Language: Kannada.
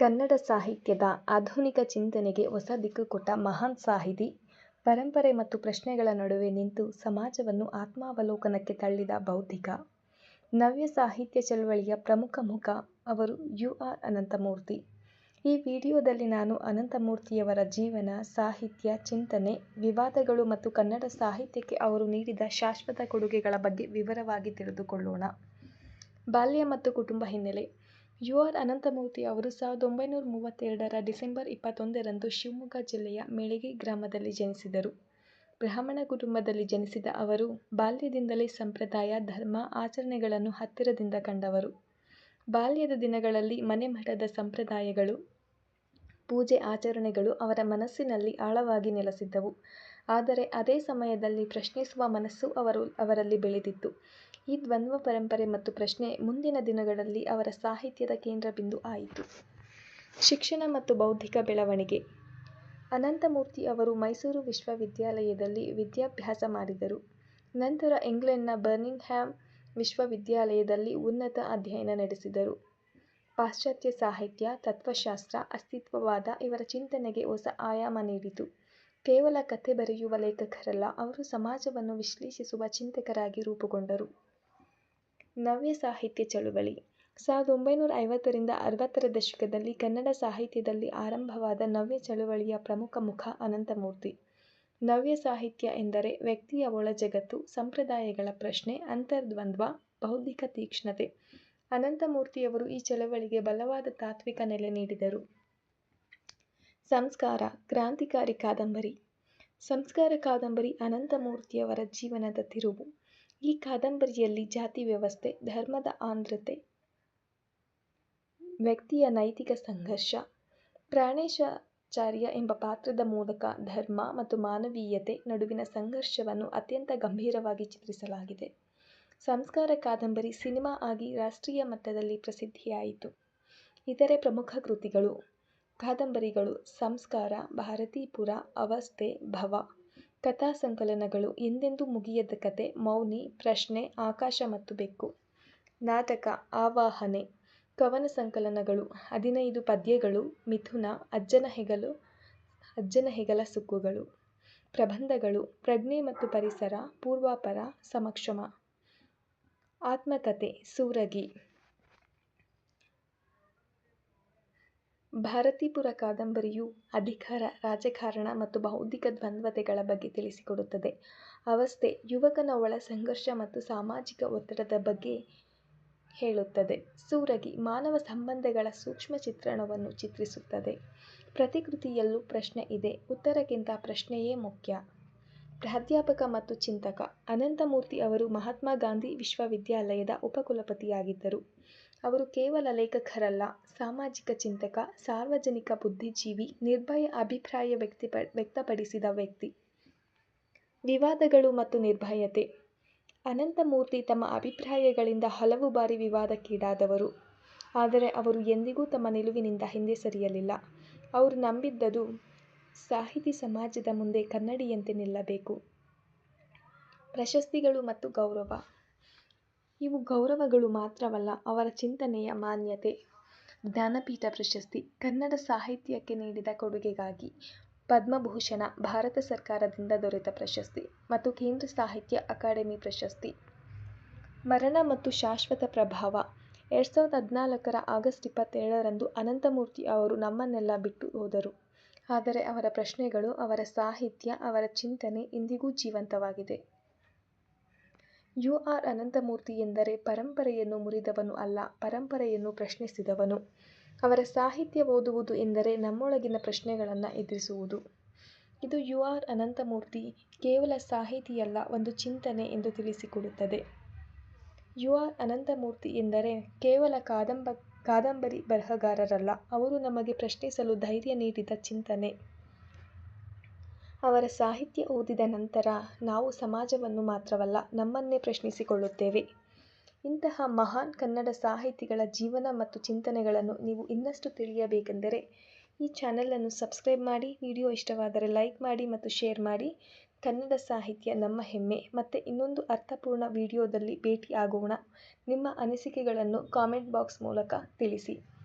ಕನ್ನಡ ಸಾಹಿತ್ಯದ ಆಧುನಿಕ ಚಿಂತನೆಗೆ ಹೊಸ ದಿಕ್ಕು ಕೊಟ್ಟ ಮಹಾನ್ ಸಾಹಿತಿ, ಪರಂಪರೆ ಮತ್ತು ಪ್ರಶ್ನೆಗಳ ನಡುವೆ ನಿಂತು ಸಮಾಜವನ್ನು ಆತ್ಮಾವಲೋಕನಕ್ಕೆ ತಳ್ಳಿದ ಬೌದ್ಧಿಕ, ನವ್ಯ ಸಾಹಿತ್ಯ ಚಳವಳಿಯ ಪ್ರಮುಖ ಮುಖ ಅವರು ಯು. ಆರ್. ಅನಂತಮೂರ್ತಿ. ಈ ವಿಡಿಯೋದಲ್ಲಿ ನಾನು ಅನಂತಮೂರ್ತಿಯವರ ಜೀವನ, ಸಾಹಿತ್ಯ, ಚಿಂತನೆ, ವಿವಾದಗಳು ಮತ್ತು ಕನ್ನಡ ಸಾಹಿತ್ಯಕ್ಕೆ ಅವರು ನೀಡಿದ ಶಾಶ್ವತ ಕೊಡುಗೆಗಳ ಬಗ್ಗೆ ವಿವರವಾಗಿ ತಿಳಿದುಕೊಳ್ಳೋಣ. ಬಾಲ್ಯ ಮತ್ತು ಕುಟುಂಬ ಹಿನ್ನೆಲೆ ಯು. ಆರ್. ಅನಂತಮೂರ್ತಿ ಅವರು ಸಾವಿರದ ಒಂಬೈನೂರ ಮೂವತ್ತೆರಡರ ಡಿಸೆಂಬರ್ ಇಪ್ಪತ್ತೊಂದರಂದು ಶಿವಮೊಗ್ಗ ಜಿಲ್ಲೆಯ ಮೆಳಗಿ ಗ್ರಾಮದಲ್ಲಿ ಜನಿಸಿದರು. ಬ್ರಾಹ್ಮಣ ಕುಟುಂಬದಲ್ಲಿ ಜನಿಸಿದ ಅವರು ಬಾಲ್ಯದಿಂದಲೇ ಸಂಪ್ರದಾಯ, ಧರ್ಮ, ಆಚರಣೆಗಳನ್ನು ಹತ್ತಿರದಿಂದ ಕಂಡವರು. ಬಾಲ್ಯದ ದಿನಗಳಲ್ಲಿ ಮನೆ ಮಠದ ಸಂಪ್ರದಾಯಗಳು, ಪೂಜೆ ಆಚರಣೆಗಳು ಅವರ ಮನಸ್ಸಿನಲ್ಲಿ ಆಳವಾಗಿ ನೆಲೆಸಿದ್ದವು. ಆದರೆ ಅದೇ ಸಮಯದಲ್ಲಿ ಪ್ರಶ್ನಿಸುವ ಮನಸ್ಸು ಅವರು ಅವರಲ್ಲಿ ಬೆಳೆದಿತ್ತು. ಈ ದ್ವಂದ್ವ ಪರಂಪರೆ ಮತ್ತು ಪ್ರಶ್ನೆ ಮುಂದಿನ ದಿನಗಳಲ್ಲಿ ಅವರ ಸಾಹಿತ್ಯದ ಕೇಂದ್ರಬಿಂದು ಆಯಿತು. ಶಿಕ್ಷಣ ಮತ್ತು ಬೌದ್ಧಿಕ ಬೆಳವಣಿಗೆ ಅನಂತಮೂರ್ತಿ ಅವರು ಮೈಸೂರು ವಿಶ್ವವಿದ್ಯಾಲಯದಲ್ಲಿ ವಿದ್ಯಾಭ್ಯಾಸ ಮಾಡಿದರು. ನಂತರ ಇಂಗ್ಲೆಂಡ್ನ ಬರ್ನಿಂಗ್ಹ್ಯಾಮ್ ವಿಶ್ವವಿದ್ಯಾಲಯದಲ್ಲಿ ಉನ್ನತ ಅಧ್ಯಯನ ನಡೆಸಿದರು. ಪಾಶ್ಚಾತ್ಯ ಸಾಹಿತ್ಯ, ತತ್ವಶಾಸ್ತ್ರ, ಅಸ್ತಿತ್ವವಾದ ಇವರ ಚಿಂತನೆಗೆ ಹೊಸ ಆಯಾಮ ನೀಡಿತು. ಕೇವಲ ಕಥೆ ಬರೆಯುವ ಲೇಖಕರಲ್ಲ, ಅವರು ಸಮಾಜವನ್ನು ವಿಶ್ಲೇಷಿಸುವ ಚಿಂತಕರಾಗಿ ರೂಪುಗೊಂಡರು. ನವ್ಯ ಸಾಹಿತ್ಯ ಚಳುವಳಿ ಸಾವಿರದ ಒಂಬೈನೂರ ಐವತ್ತರಿಂದ ಅರವತ್ತರ ದಶಕದಲ್ಲಿ ಕನ್ನಡ ಸಾಹಿತ್ಯದಲ್ಲಿ ಆರಂಭವಾದ ನವ್ಯ ಚಳುವಳಿಯ ಪ್ರಮುಖ ಮುಖ ಅನಂತಮೂರ್ತಿ. ನವ್ಯ ಸಾಹಿತ್ಯ ಎಂದರೆ ವ್ಯಕ್ತಿಯ ಒಳಜಗತ್ತು, ಸಂಪ್ರದಾಯಗಳ ಪ್ರಶ್ನೆ, ಅಂತರ್ದ್ವಂದ್ವ, ಬೌದ್ಧಿಕ ತೀಕ್ಷ್ಣತೆ. ಅನಂತಮೂರ್ತಿಯವರು ಈ ಚಳವಳಿಗೆ ಬಲವಾದ ತಾತ್ವಿಕ ನೆಲೆ ನೀಡಿದರು. ಸಂಸ್ಕಾರ ಕ್ರಾಂತಿಕಾರಿ ಕಾದಂಬರಿ ಸಂಸ್ಕಾರ ಕಾದಂಬರಿ ಅನಂತಮೂರ್ತಿಯವರ ಜೀವನದ ತಿರುವು. ಈ ಕಾದಂಬರಿಯಲ್ಲಿ ಜಾತಿ ವ್ಯವಸ್ಥೆ, ಧರ್ಮದ ಆಂಧ್ರತೆ, ವ್ಯಕ್ತಿಯ ನೈತಿಕ ಸಂಘರ್ಷ, ಪ್ರಾಣೇಶಾಚಾರ್ಯ ಎಂಬ ಪಾತ್ರದ ಮೂಲಕ ಧರ್ಮ ಮತ್ತು ಮಾನವೀಯತೆ ನಡುವಿನ ಸಂಘರ್ಷವನ್ನು ಅತ್ಯಂತ ಗಂಭೀರವಾಗಿ ಚಿತ್ರಿಸಲಾಗಿದೆ. ಸಂಸ್ಕಾರ ಕಾದಂಬರಿ ಸಿನಿಮಾ ಆಗಿ ರಾಷ್ಟ್ರೀಯ ಮಟ್ಟದಲ್ಲಿ ಪ್ರಸಿದ್ಧಿಯಾಯಿತು. ಇತರೆ ಪ್ರಮುಖ ಕೃತಿಗಳು ಕಾದಂಬರಿಗಳು ಸಂಸ್ಕಾರ, ಭಾರತೀಪುರ, ಅವಸ್ಥೆ, ಭವ. ಕಥಾ ಸಂಕಲನಗಳು ಎಂದೆಂದೂ ಮುಗಿಯದ ಕಥೆ, ಮೌನಿ, ಪ್ರಶ್ನೆ, ಆಕಾಶ ಮತ್ತು ಬೆಕ್ಕು. ನಾಟಕ ಆವಾಹನೆ. ಕವನ ಸಂಕಲನಗಳು ಹದಿನೈದು ಪದ್ಯಗಳು ಮಿಥುನ, ಅಜ್ಜನ ಹೆಗಲು ಅಜ್ಜನ ಹೆಗಲ ಸುಕ್ಕುಗಳು. ಪ್ರಬಂಧಗಳು ಪ್ರಜ್ಞೆ ಮತ್ತು ಪರಿಸರ, ಪೂರ್ವಾಪರ, ಸಮಕ್ಷಮ. ಆತ್ಮಕಥೆ ಸೂರಗಿ. ಭಾರತೀಪುರ ಕಾದಂಬರಿಯು ಅಧಿಕಾರ, ರಾಜಕಾರಣ ಮತ್ತು ಬೌದ್ಧಿಕ ದ್ವಂದ್ವತೆಗಳ ಬಗ್ಗೆ ತಿಳಿಸಿಕೊಡುತ್ತದೆ. ಅವಸ್ಥೆ ಯುವಕನ ಒಳ ಸಂಘರ್ಷ ಮತ್ತು ಸಾಮಾಜಿಕ ಒತ್ತಡದ ಬಗ್ಗೆ ಹೇಳುತ್ತದೆ. ಸೂರಗಿ ಮಾನವ ಸಂಬಂಧಗಳ ಸೂಕ್ಷ್ಮ ಚಿತ್ರಣವನ್ನು ಚಿತ್ರಿಸುತ್ತದೆ. ಪ್ರತಿಕೃತಿಯಲ್ಲೂ ಪ್ರಶ್ನೆ ಇದೆ, ಉತ್ತರಕ್ಕಿಂತ ಪ್ರಶ್ನೆಯೇ ಮುಖ್ಯ. ಪ್ರಾಧ್ಯಾಪಕ ಮತ್ತು ಚಿಂತಕ ಅನಂತಮೂರ್ತಿ ಅವರು ಮಹಾತ್ಮ ಗಾಂಧಿ ವಿಶ್ವವಿದ್ಯಾಲಯದ ಉಪಕುಲಪತಿಯಾಗಿದ್ದರು. ಅವರು ಕೇವಲ ಲೇಖಕರಲ್ಲ, ಸಾಮಾಜಿಕ ಚಿಂತಕ, ಸಾರ್ವಜನಿಕ ಬುದ್ಧಿಜೀವಿ, ನಿರ್ಭಯ ಅಭಿಪ್ರಾಯ ವ್ಯಕ್ತಪಡಿಸಿದ ವ್ಯಕ್ತಿ. ವಿವಾದಗಳು ಮತ್ತು ನಿರ್ಭಯತೆ ಅನಂತಮೂರ್ತಿ ತಮ್ಮ ಅಭಿಪ್ರಾಯಗಳಿಂದ ಹಲವು ಬಾರಿ ವಿವಾದಕ್ಕೀಡಾದವರು. ಆದರೆ ಅವರು ಎಂದಿಗೂ ತಮ್ಮ ನಿಲುವಿನಿಂದ ಹಿಂದೆ ಸರಿಯಲಿಲ್ಲ. ಅವರು ನಂಬಿದ್ದದು ಸಾಹಿತಿ ಸಮಾಜದ ಮುಂದೆ ಕನ್ನಡಿಯಂತೆ ನಿಲ್ಲಬೇಕು. ಪ್ರಶಸ್ತಿಗಳು ಮತ್ತು ಗೌರವ ಇವು ಗೌರವಗಳು ಮಾತ್ರವಲ್ಲ, ಅವರ ಚಿಂತನೆಯ ಮಾನ್ಯತೆ. ಜ್ಞಾನಪೀಠ ಪ್ರಶಸ್ತಿ ಕನ್ನಡ ಸಾಹಿತ್ಯಕ್ಕೆ ನೀಡಿದ ಕೊಡುಗೆಗಾಗಿ ಪದ್ಮಭೂಷಣ ಭಾರತ ಸರ್ಕಾರದಿಂದ ದೊರೆತ ಪ್ರಶಸ್ತಿ ಮತ್ತು ಕೇಂದ್ರ ಸಾಹಿತ್ಯ ಅಕಾಡೆಮಿ ಪ್ರಶಸ್ತಿ. ಮರಣ ಮತ್ತು ಶಾಶ್ವತ ಪ್ರಭಾವ ಎರಡು ಸಾವಿರದ ಹದಿನಾಲ್ಕರ ಆಗಸ್ಟ್ ಇಪ್ಪತ್ತೇಳರಂದು ಅನಂತಮೂರ್ತಿ ಅವರು ನಮ್ಮನ್ನೆಲ್ಲ ಬಿಟ್ಟು ಹೋದರು. ಆದರೆ ಅವರ ಪ್ರಶ್ನೆಗಳು, ಅವರ ಸಾಹಿತ್ಯ, ಅವರ ಚಿಂತನೆ ಇಂದಿಗೂ ಜೀವಂತವಾಗಿದೆ. ಯು. ಆರ್. ಅನಂತಮೂರ್ತಿ ಎಂದರೆ ಪರಂಪರೆಯನ್ನು ಮುರಿದವನು ಅಲ್ಲ, ಪರಂಪರೆಯನ್ನು ಪ್ರಶ್ನಿಸಿದವನು. ಅವರ ಸಾಹಿತ್ಯ ಓದುವುದು ಎಂದರೆ ನಮ್ಮೊಳಗಿನ ಪ್ರಶ್ನೆಗಳನ್ನು ಎದುರಿಸುವುದು. ಇದು ಯು. ಆರ್. ಅನಂತಮೂರ್ತಿ ಕೇವಲ ಸಾಹಿತಿಯಲ್ಲ, ಒಂದು ಚಿಂತನೆ ಎಂದು ತಿಳಿಸಿಕೊಡುತ್ತದೆ. ಯು. ಆರ್. ಅನಂತಮೂರ್ತಿ ಎಂದರೆ ಕೇವಲ ಕಾದಂಬರಿ ಬರಹಗಾರರಲ್ಲ, ಅವರು ನಮಗೆ ಪ್ರಶ್ನಿಸಲು ಧೈರ್ಯ ನೀಡಿದ ಚಿಂತನೆ. ಅವರ ಸಾಹಿತ್ಯ ಓದಿದ ನಂತರ ನಾವು ಸಮಾಜವನ್ನು ಮಾತ್ರವಲ್ಲ, ನಮ್ಮನ್ನೇ ಪ್ರಶ್ನಿಸಿಕೊಳ್ಳುತ್ತೇವೆ. ಇಂತಹ ಮಹಾನ್ ಕನ್ನಡ ಸಾಹಿತಿಗಳ ಜೀವನ ಮತ್ತು ಚಿಂತನೆಗಳನ್ನು ನೀವು ಇನ್ನಷ್ಟು ತಿಳಿಯಬೇಕೆಂದರೆ ಈ ಚಾನೆಲ್ ಸಬ್ಸ್ಕ್ರೈಬ್ ಮಾಡಿ, ವಿಡಿಯೋ ಇಷ್ಟವಾದರೆ ಲೈಕ್ ಮಾಡಿ ಮತ್ತು ಶೇರ್ ಮಾಡಿ. ಕನ್ನಡ ಸಾಹಿತ್ಯ ನಮ್ಮ ಹೆಮ್ಮೆ. ಮತ್ತೆ ಇನ್ನೊಂದು ಅರ್ಥಪೂರ್ಣ ವಿಡಿಯೋದಲ್ಲಿ ಭೇಟಿಯಾಗೋಣ. ನಿಮ್ಮ ಅನಿಸಿಕೆಗಳನ್ನು ಕಾಮೆಂಟ್ ಬಾಕ್ಸ್ ಮೂಲಕ ತಿಳಿಸಿ.